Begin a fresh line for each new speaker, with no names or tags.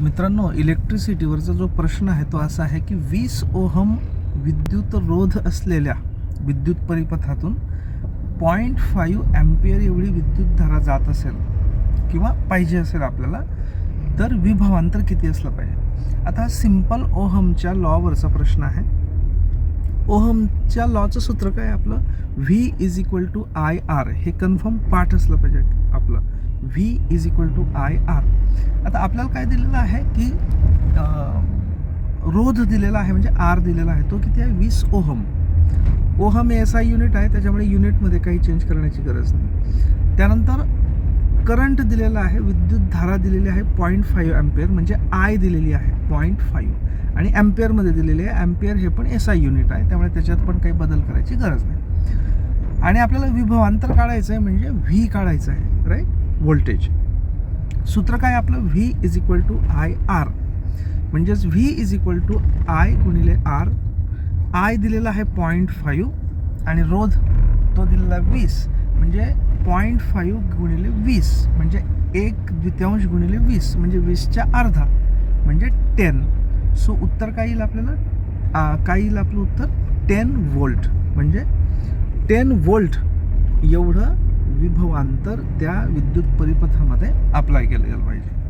मित्रांनो इलेक्ट्रिसिटीवरचा जो प्रश्न आहे तो असा आहे की वीस ओहम विद्युत रोध असलेल्या विद्युत परिपथातून पॉईंट फाईव्ह ॲम्पियर एवढी विद्युतधारा जात असेल किंवा पाहिजे असेल आपल्याला तर विभवांतर किती असलं पाहिजे? आता सिंपल सिंपल ओहमच्या लॉवरचा प्रश्न आहे. ओहमच्या लॉचं सूत्र काय आपलं? V is equal to I R हे कन्फर्म पाठ असलं पाहिजे आपलं. V is equal to I R आता आपल्याला काय दिलेलं आहे की रोध दिलेला आहे म्हणजे आर दिलेला आहे. तो किती आहे? वीस ओहम. ओहम हे एस आय युनिट आहे त्याच्यामुळे युनिटमध्ये काही चेंज करण्याची गरज नाही. त्यानंतर करंट दिलेला आहे विद्युत धारा दिलेली आहे पॉईंट फाईव्ह ॲम्पियर म्हणजे आय दिलेली आहे पॉईंट फाईव्ह आणि ॲम्पियरमध्ये दिलेली आहे ॲम्पियर हे पण एस आय युनिट आहे त्यामुळे त्याच्यात पण काही बदल करायची गरज नाही. आणि आपल्याला विभवांतर काढायचं आहे म्हणजे व्ही काढायचं आहे राईट व्होल्टेज सूत्र काय आपलं? V is equal to I R म्हणजेच V is equal to I गुणिले आर आय दिलेला आहे पॉईंट फाईव्ह आणि रोध तो दिलेला वीस. म्हणजे पॉईंट फाईव्ह गुणिले वीस. म्हणजे एक द्वितीयांश गुणिले वीस. म्हणजे वीसच्या अर्धा. म्हणजे टेन सो उत्तर काय येईल आपल्याला? काय येईल आपलं उत्तर? टेन वोल्ट म्हणजे टेन वोल्ट एवढं अंतर त्या विद्युत परिपथामध्ये अप्लाय केलं गेलं पाहिजे.